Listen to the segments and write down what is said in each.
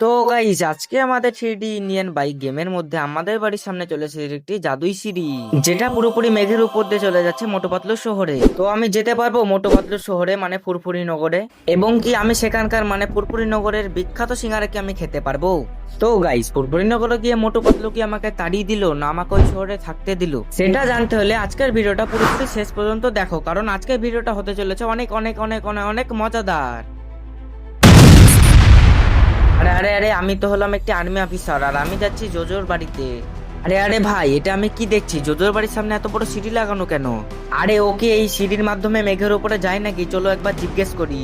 তো গাইস আজকে আমাদের থ্রি ডি ইন্ডিয়ান বাইক গেমের মধ্যে আমাদের বাড়ির সামনে চলে চলেছে একটি জাদুই সিঁড়ি, যেটা পুরোপুরি মেঘের উপর দিয়ে চলে যাচ্ছে মোটোপাতলু শহরে। তো আমি যেতে পারব মোটোপাতলু শহরে মানে ফুরফুরি নগরে, এবং কি আমি সেখানকার মানে ফুরফুরি নগরের বিখ্যাত সিঙ্গারা কি আমি খেতে পারব। তো গাইস ফুরফুরি নগরে গিয়ে মোটোপাতলু কি আমাকে তাড়িয়ে দিল, না আমাকে ওই শহরে থাকতে দিল? সেটা জানতে হলে আজকের ভিডিওটা পুরোপুরি শেষ পর্যন্ত দেখো, কারণ আজকের ভিডিওটা হতে চলেছে অনেক অনেক অনেক অনেক অনেক মজাদার। আরে আরে আরে, আমি তো হলাম একটি আর্মি অফিসার আর আমি যাচ্ছি জোজোর বাড়িতে। আরে আরে ভাই, এটা আমি কি দেখছি? জোজোর বাড়ির সামনে এত বড় সিঁড়ি লাগানো কেন? আরে, ওকে এই সিঁড়ির মাধ্যমে মেঘের উপরে যায় নাকি? চলো একবার জিজ্ঞেস করি।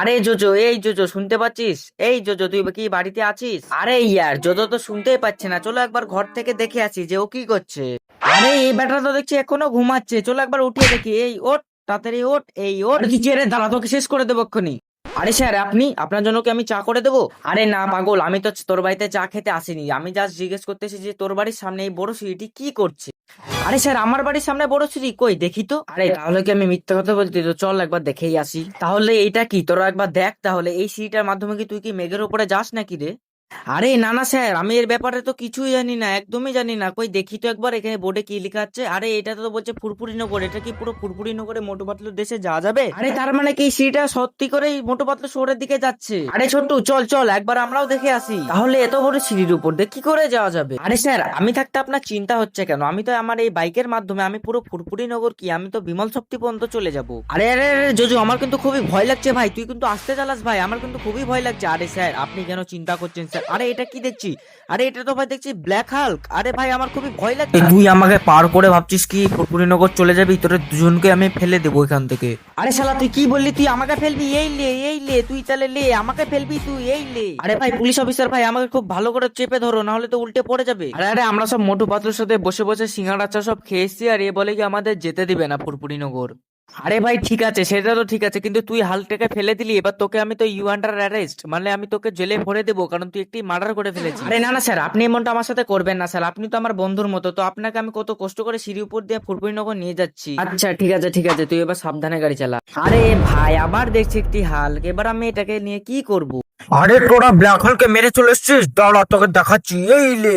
আরে, জোজো, এই জোজো, শুনতে পাচ্ছিস? এই জোজো, তুই কি বাড়িতে আছিস? আরে, ইয়ার, জোজো তো শুনতেই পাচ্ছে না। চলো একবার ঘর থেকে দেখে আসি যে ও কি করছে। আরে, এই ব্যাটা তো দেখছি এখনও ঘুমাচ্ছে। চলো একবার উঠিয়ে দেখি। এই ওট তাড়াতাড়ি ওট এই ওট চেরে দাঁড়া, তোকে শেষ করে দেবো এক্ষুনি। আরে স্যার, আপনি? আপনার জন্য কি আমি চা করে দেবো? আরে না, পাগল, আমি তো তোর বাড়িতে চা খেতে আসিনি। আমি জাস্ট জিজ্ঞেস করতেছি যে, তোর বাড়ির সামনে এই বড় সিঁড়িটি কি করছে? আরে স্যার, আমার বাড়ির সামনে বড় সিঁড়ি? কই, দেখি তো। আরে, তাহলে কি আমি মিথ্যা কথা বলতে তো চল একবার দেখেই আসি। তাহলে এটা কি? তোরা একবার দেখ, তাহলে এই সিঁড়িটার মাধ্যমে কি তুই কি মেঘের উপরে যাস নাকি রে? আরে না না স্যার আমি এর ব্যাপারে তো কিছুই জানি না একদমই জানি না। কই দেখি তো একবার এখানে বোর্ডে কি লেখা আছে? আরে এটা তো বলছে ফুরফুরি নগর এটা কি পুরো ফুরফুরি নগরে মোটু পাতলু দেশে যাওয়া যাবে? আরে তার মানে কি সিঁড়িটা সত্যি করেই মোটু পাতলু শহরের দিকে যাচ্ছে? আরে ছোট্টু চল চল একবার আমরাও দেখে আসি। তাহলে এত বড় সিঁড়ির উপর দিয়ে কি করে যাওয়া যাবে? আরে স্যার আমি থাকতে আপনার চিন্তা হচ্ছে কেন? আমি তো আমার এই বাইকের মাধ্যমে আমি পুরো ফুরফুরি নগর কি আমি তো বিমল শক্তি পর্যন্ত চলে যাব। আরে আরে আরে জজু আমার কিন্তু খুবই ভয় লাগছে ভাই তুই কিন্তু আসতে চালাস ভাই আমার কিন্তু খুবই ভয় লাগছে। আরে স্যার আপনি কেন চিন্তা করছেন স্যার? আরে এটা কি দেখছি? আরে এটা তো ভাই দেখছি ব্ল্যাক হাল্ক আরে ভাই আমার খুবই ভয় লাগছে। তুই আমাকে পার করে ভাবছিস কি ফুরফুরি নগর চলে যাবি? তোর দুজনকে আমি ফেলে দেবো এখান থেকে। আরে শালা তুই কি বললি? তুই আমাকে ফেলবি? এই লে এই লে তুই তাহলে লে আমাকে ফেলবি তুই এই লে। আরে ভাই পুলিশ অফিসার ভাই আমাকে খুব ভালো করে চেপে ধরো না হলে তো উল্টে পড়ে যাবে। আরে আরে আমরা সব মোটু পাতলুর সাথে বসে বসে সিঙ্গাড়া চা সব খেয়েছি আর এ বলে কি আমাদের যেতে দিবে না ফুরফুরি নগর? আরে ভাই ঠিক আছে সেটা তো ঠিক আছে কিন্তু তুই হালটাকে ফেলে দিলি এবার তোকে আমি তো ইউ আন্ডার অ্যারেস্ট মানে আমি তোকে জেলে ভরে দেবো কারণ তুই একটি মার্ডার করে ফেলেছিস। আরে না না স্যার আপনি এমনটা আমার সাথে করবেন না স্যার আপনি তো আমার বন্ধুর মতো তো আপনাকে আমি কত কষ্ট করে সিঁড়ি উপর দিয়ে ফুরপুরি নগর নিয়ে যাচ্ছি। আচ্ছা ঠিক আছে ঠিক আছে তুই এবার সাবধানে গাড়ি চালা। আরে ভাই আবার দেখছি একটি হাল এবার আমি এটাকে নিয়ে কি করব? আরে তোরা ব্ল্যাক হোলকে মেরে চলে এসছিস? দাঁড়া তোকে দেখাচ্ছি। এই লে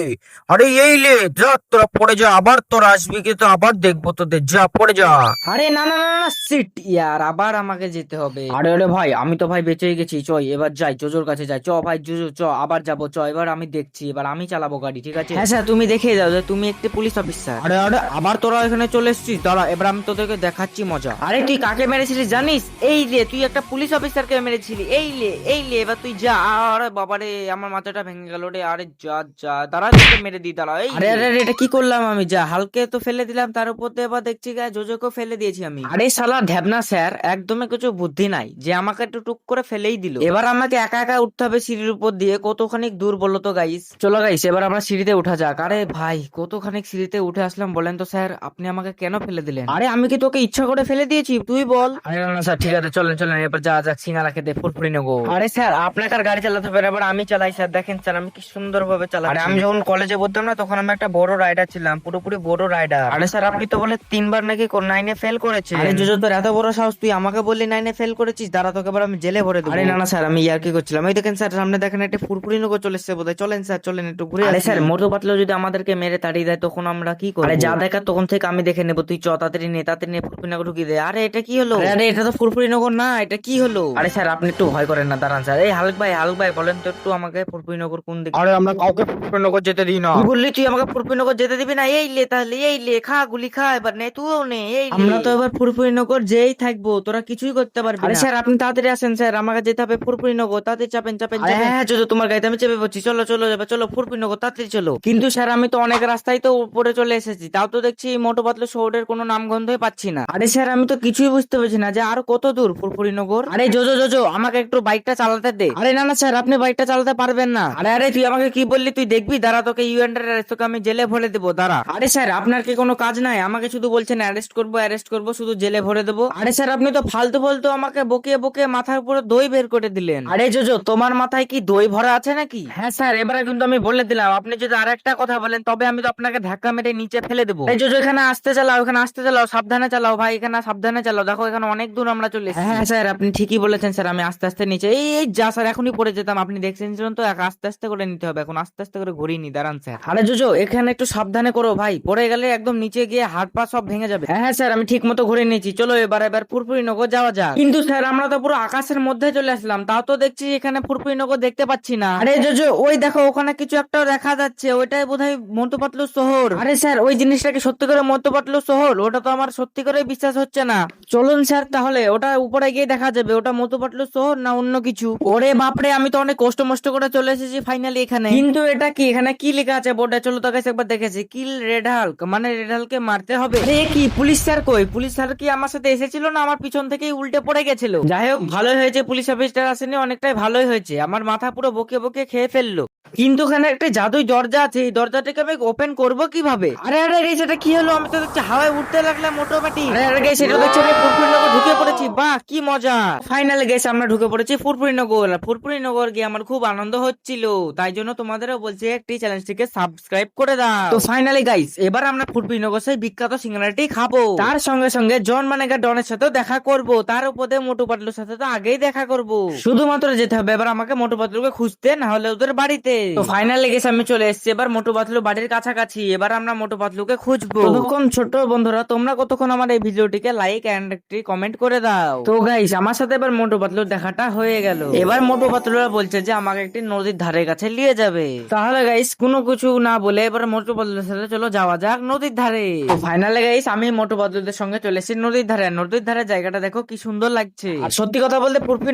আরে এই লে যা তোরা পড়ে যা আবার তোরা আসবি কিন্তু আবার দেখব তোদের। যা পড়ে যা। আরে না না না না সিট ইয়ার আবার আমাকে যেতে হবে। আরে আরে ভাই আমি তো ভাই বেঁচেই গেছি চ এবার যাই জোজোর কাছে যাই। চ ভাই জোজো চ আবার যাব চ এবার আমি দেখছি এবার আমি চালাবো গাড়ি ঠিক আছে? হ্যাঁ স্যার তুমি দেখে যাও যে তুমি একটি পুলিশ অফিসার আরে আরে আবার তোরা এখানে চলে এসেছিস? দাঁড়া এবার আমি তোদেরকে দেখাচ্ছি মজা। আরে তুই কাকে মেরেছিলিস জানিস? এই লে তুই একটা পুলিশ অফিসারকে মেরেছিলি। এই লে এই লে এবার তুই যা আরে বাবারে আমার মাথাটা ভেঙে গেল রে আরে যা যা দাঁড়া তোকে মেরে দি দাঁড়া এই আরে আরে এটা কি করলাম আমি? যা হালকে তো ফেলে দিলাম তার উপর দিয়ে এবার দেখছি গায়ে জোজোকেও ফেলে দিয়েছি আমি। আরে শালা ঢ্যাবনা স্যার একদমই কিছু বুদ্ধি নাই যে আমাকে একটু টুক করে ফেলেই দিল। এবার আমাকে একা একা উঠতে হবে সিঁড়ির উপর দিয়ে কতখানি দূর বলো তো গাইস চলো গাইস এবার আমরা সিঁড়িতে উঠা যাক। আরে ভাই কতখানি সিঁড়িতে উঠে আসলাম বলেন তো স্যার আপনি আমাকে কেন ফেলে দিলেন? আরে আমি কি তোকে ইচ্ছা করে ফেলে দিয়েছি? তুই বল। আরে না স্যার ঠিক আছে চলেন চলেন এবার যা যাক সিঙ্গারা খেতে ফুরফুরি নেব। আরে স্যার আপনাকে আর গাড়ি চালাতে হবে না এবার আমি চালাই স্যার। দেখেন স্যার আমি কি সুন্দর ভাবে চালাই আরে আমি যখন কলেজে পড়তাম না তখন আমি একটা বড় রাইডার ছিলাম পুরোপুরি বড় রাইডার আরে স্যার আপনি তো বলে তিনবার নাকি নাইনে ফেল করেছে আরে জোজো তোর এত বড় সাহস তুই আমাকে বললি নাইনে ফেল করেছিস দাঁড়া তোকে এবার আমি জেলে ভরে দেবো। আরে না না স্যার আমি ইয়ার কি করছিলাম। এই দেখেন স্যার সামনে দেখেন একটা ফুরফুরি নগর চলে এসেছে বোধহয়। চলেন স্যার চলেন একটু ঘুরে আরে স্যার মোটু পাতলো যদি আমাদেরকে মেরে তাড়িয়ে দেয় তখন আমরা কি করব? আরে যা দেখা তখন থেকে আমি দেখে নেব। তুই চ তাড়াতাড়ি নে তাড়াতাড়ি নিয়ে ফুরফুরি নগর ঢুকিয়ে দে। আরে এটা কি হলো? আরে এটা তো ফুরফুরি নগর না এটা কি হলো? আরে স্যার আপনি একটু ভয় করেন না দাঁড়ান স্যার। এই হালক ভাই হালক ভাই বলেন তো একটু আমাকে ফুরফুরি কোন দিকে? আরে আমরা কাউকে ফুরফুরি যেতে দিই না। তুই বললি তুই? আমাকে ফুরফুরি যেতে দিবি না? এই লে তাহলে এই লে খা গুলি খা এবার নে তুইও নে এই আমরা তো এবার ফুরফুরি যেই থাকব তোরা কিছুই করতে পারবি আরে স্যার আপনি তাড়াতাড়ি আসেন স্যার আমাকে যেতে হবে ফুরফুরি নগর তাড়াতাড়ি চাপেন চাপেন চাপেন। হ্যাঁ চলো তোমার গাড়িতে আমি চেপে পড়ছি চলো চলো যাবে চলো ফুরফুরি নগর তাড়াতাড়ি চলো। কিন্তু স্যার আমি তো অনেক রাস্তায় তো উপরে চলে এসেছি তাও তো দেখছি মোটো পাতলো শহরের কোনো নাম গন্ধই পাচ্ছি না। আরে স্যার আমি তো কিছুই বুঝতে পারছি না যে আর কত দূর ফুরফুরি নগর আরে জোজো জোজো আমাকে একটু বাইকটা চালাতে দে। আরে না না স্যার আপনি বাইকটা চালাতে পারবেন না। আরে আরে তুই আমাকে কি বললি? তুই দেখবি? দাঁড়া তোকে ইউ আন্ডার তোকে আমি জেলে ভরে দেবো দাঁড়া। আরে স্যার আপনার কি কোনো কাজ নাই? আমাকে শুধু বলছেন অ্যারেস্ট করব অ্যারেস্ট করব শুধু জেলে ভরে দেবো। আরে স্যার আপনি তো ফালতু ফালতু আমাকে বকে বকে মাথার উপরে দই বের করে দিলেন। আরে জোজো তোমার মাথায় কি দই ভরা আছে নাকি? হ্যাঁ স্যার এবারে কিন্তু আমি বলে দিলাম। আপনি যদি আরেকটা কথা বলেন তবে আমি তো আপনাকে ধাক্কা মেরে নিচে ফেলে দেবো। এই জোজো এখানে আসতে চালাও এখানে আসতে চালাও সাবধানে চালাও ভাই এখানে সাবধানে চালাও। দেখো এখানে অনেক দূর আমরা চলে এসেছি। হ্যাঁ স্যার আপনি ঠিকই বলেছেন স্যার আমি আস্তে আস্তে নিচে এই এই যা স্যার স্যার এখনই পড়ে যেতাম। আপনি দেখছেন তো এক আস্তে আস্তে করে নিতে হবে। এখন আস্তে আস্তে করে ঘুরিয়ে নি দাঁড়ান স্যার। আরে জোজো এখানে একটু সাবধানে করো ভাই। পড়ে গেলে একদম নিচে গিয়ে হাত পা সব ভেঙে যাবে। হ্যাঁ হ্যাঁ স্যার আমি ঠিক মতো ঘুরে নিয়েছি। চলো এবার এবার ফুরফুরি নগর যাওয়া যাক। কিন্তু স্যার আমরা তো পুরো আকাশের মধ্যে চলে আসলাম। তাও তো দেখছি এখানে ফুরফুরি নগর দেখতে পাচ্ছি না। আরে জোজো ওই দেখো ওখানে কিছু একটা দেখা যাচ্ছে। ওইটাই বোধহয় মোটু পাতলু শহর। আরে স্যার ওই জিনিসটা কি সত্যি করে মোটু পাতলু শহর? ওটা তো আমার সত্যি করে বিশ্বাস হচ্ছে না। চলুন স্যার তাহলে ওটা উপরে গিয়ে দেখা যাবে। ওটা মোটু পাতলু শহর না অন্য কিছু? ওরে বাপরে, আমি তো অনেক কষ্ট মষ্ট করে চলে এসেছি ফাইনালি এখানে। কিন্তু এটা কি? এখানে কি লেখা আছে? বোর্ডে চলো তো কাছে একবার দেখেছি। কিল রেড হাল্ক মানে রেড হাল্কে মারতে হবে। আরে কি? পুলিশ স্যার কই? পুলিশ স্যার কি আমার সাথে এসেছিল না আমার পিছন থেকেই উল্টে পড়ে গেছিল? যাই হোক, ভালোই হয়েছে। পুলিশ অফিসার আসেনি, অনেকটাই ভালোই হয়েছে। আমার মাথা পুরো বকে বকে খেয়ে ফেলল। কিন্তু ওখানে একটা জাদুই দরজা আছে। এই দরজাটাকে আমি ওপেন করব কীভাবে? আরে আরে গাইস এটা কি হলো? আমি তো দেখছি হাওয়ায় উঠতে লাগলাম অটোমেটিক আরে আরে এটা দেখছি আমি ফুরফুরি নগর ঢুকে পড়েছি। বাহ, কি মজা। ফাইনালি গাইস আমরা ঢুকে পড়েছি ফুরফুরি নগর। ফুরফুরি নগর গিয়ে আমার খুব আনন্দ হচ্ছিল। তাই জন্য তোমাদেরও বলছি একটি চ্যানেলটিকে সাবস্ক্রাইব করে দাও। তো ফাইনালি গাইস এবার আমরা ফুরফুরি নগর সেই বিখ্যাত সিঙ্গারাটি খাব। তার সঙ্গে সঙ্গে জন মানেগা ডনের সাথেও দেখা করব। তার উপরে মোটু পাতলুর সাথে তো আগেই দেখা করব। শুধুমাত্র যেতে হবে এবার আমাকে মোটু পাতলুকে খুঁজতে না হলে ওদের বাড়িতে। তো ফাইনালি গেছে আমি চলে এসেছি এবার মোটু পাতলু বাড়ির কাছাকাছি। এবার আমরা মোটু পাতলুকে খুঁজবো। ততক্ষণ ছোট বন্ধুরা তোমরা কতক্ষণ আমার এই ভিডিওটিকে লাইক এন্ড একটি কমেন্ট করে দাও। তো গাইস আমার সাথে এবার মোটু পাতলুর দেখাটা হয়ে গেল। এবার মোটু পাতলুরা বলছে যে আমাকে একটি নদীর ধারে কাছে নিয়ে যাবে। তাহলে গাইস কোনো কিছু না বলে এবার মোটু পাতলুর সাথে চলো যাওয়া যাক নদীর ধারে। তো ফাইনালি গাইস আমি মোটু পাতলুদের সঙ্গে চলে এসেছি নদীর ধারে। নদীর ধারে জায়গাটা দেখো কি সুন্দর লাগছে। আর সত্যি কথা বলতে পুরফি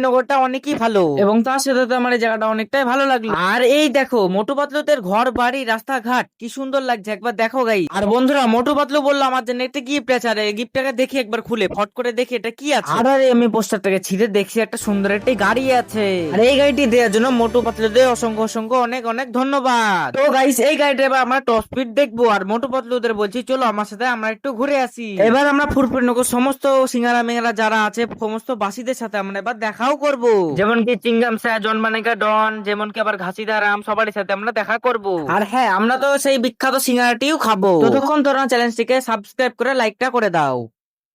অনেকই ভালো। এবং তার সাথে তো আমার এই জায়গাটা অনেকটাই ভালো লাগল। আর এই দেখো মোটু পাতলুদের ঘর বাড়ি রাস্তাঘাট কি সুন্দর লাগছে। একবার দেখো গাই আর বন্ধুরা মোটু পাতলু বলল আমার জন্য একটা গিফট আছে? আর এই গিফটটাকে দেখি একবার খুলে ফট করে দেখি এটা কি আছে। আর আরে আমি পোস্টারটাকে ছিঁড়ে দেখছি একটা সুন্দর একটি গাড়ি আছে। আর এই গাড়িটি দেওয়ার জন্য মোটু পাতলুদের অসংখ্য অসংখ্য অনেক অনেক ধন্যবাদ। তো গাইস এই গাড়িটা এবার আমরা টপ স্পিড দেখব আর মোটু পাতলুদের বলছি, চলো আমার সাথে আমরা একটু ঘুরে আসি। এবার আমরা ফুরফুর নগর সমস্ত সিঙ্গারা মিঙ্গারা যারা আছে, সমস্ত বাসীদের সাথে আমরা এবার দেখাও করব। যেমন কি চিংগাম স্যার জন্মানিকা ডন, যেমন কি আবার ঘাসিদা রাম, সবারই সাথে আমরা দেখা করব। আর হ্যাঁ আমরা তো সেই বিখ্যাত সিঙ্গারাটিও খাব। ততক্ষণ তোরা চ্যানেলটিকে সাবস্ক্রাইব করে লাইকটা করে দাও।